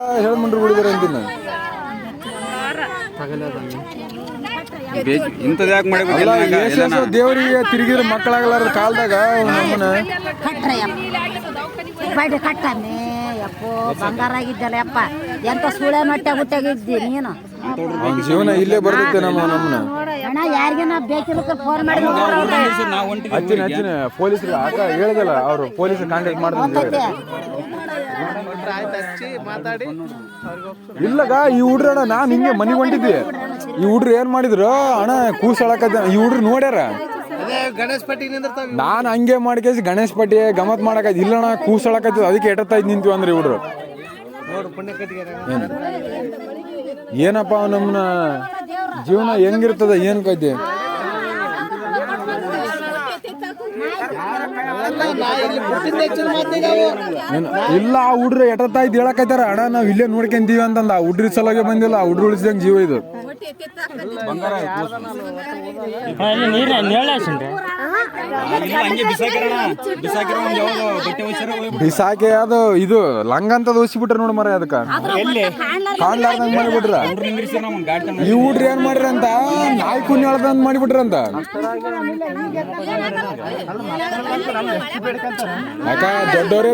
ಹೇಳ್ಮಂಡ್ರು ಅಂತೀನಿ ಇಂಥದ್ದು ಯಾಕೆ ದೇವರಿಗೆ ತಿರುಗಿದ್ರೆ ಮಕ್ಕಳಾಗಲಾರ ಕಾಲದಾಗ ನಮ್ಮನ್ನ ಕಟ್ರೆ ಬಡ್ಡಿ ಕಟ್ಟಮ್ಮೆ ಯಪ್ಪೋ ಬಂಗಾರ ಆಗಿದ್ದಲ್ಲ ಯಪ್ಪ. ಎಂತ ಸುಳೆ ಮಟ್ಟೆ ಗುಟ್ಟಾಗಿದ್ದಿ ನೀನು ಜೀವನ ಇಲ್ಲೇ ಬರ್ತೈತೆ ನಮ್ಮ ನಮ್ಮನ್ನ. ಅಣ್ಣ ಫೋನ್ ಮಾಡಿ ಹಚ್ಚಿನ ಹಚ್ಚಿನ ಪೊಲೀಸರು ಆಗ ಹೇಳಿದಲ್ಲ ಅವರು ಪೊಲೀಸ್ ಕಾಂಟ್ಯಾಕ್ಟ್ ಮಾಡಿದ್ರು ಇಲ್ಲಗ ಈ ಹುಡ್ರಣ್ಣ ನಾನು ಹಿಂಗೆ ಮನೆಗೆ ಹೊಂಟಿದ್ದೆ. ಈ ಹುಡ್ರು ಏನ್ ಮಾಡಿದ್ರು? ಅಣ್ಣ ಕೂಸಳಕತ್ತ ಈ ಹುಡ್ರು ನೋಡ್ಯಾರ? ಗಣೇಶ್ ಪಟ್ಟಿ ನಿಂದಿರ್ತಾವ ನಾನು ಹಂಗೆ ಮಾಡ್ಕೇಸಿ ಗಣೇಶ್ ಪಟ್ಟಿ ಗಮತ್ ಮಾಡಕ ಇಲ್ಲಣ್ಣ ಕೂಸಳಕತ್ತಿದ್ ಅದಕ್ಕೆ ಎಟತ್ತ ಇದ್ ನಿಂತೀವಿ ಅಂದ್ರೆ ಹುಡ್ರು. ನೋಡು ಏನಪ್ಪ ನಮ್ಮನ್ನ ಜೀವನ ಹೆಂಗಿರ್ತದ ಏನು ಕದ್ದೆ ಇಲ್ಲ ಆ ಹುಡ್ರು ಎಟತ್ತ ಇದ್ ಹೇಳಕತ್ತಾರ ಅಣ್ಣ ನಾವ್ ಇಲ್ಲೇ ನೋಡ್ಕೊಂತೀವಿ ಅಂತಂದ. ಆ ಹುಡ್ರಿ ಸಲುವಾಗಿ ಬಂದಿಲ್ಲ ಆ ಹುಡ್ರು ಉಳಿಸಿದಂಗೆ ಜೀವ ಇದು. ನೀರ ಬಿಸಾಕೆ ಅದು ಇದು ಲಂಗ ಅಂತ ದೋಸಿಬಿಟ್ರ ನೋಡ್ ಮರ ಅದಕ್ಕ. ಕಾಣ್ಲಾರ್ದಂಗ್ ಮಾಡಿಬಿಟ್ರ. ಈ ಹುಡ್ರಿ ಏನ್ ಅಂತ ನಾಯಿ ಕುಣಿ ಹೇಳ್ದಂಗ್ ಮಾಡಿಬಿಟ್ರಂತ. ಯಾಕ ದೊಡ್ಡವರೇ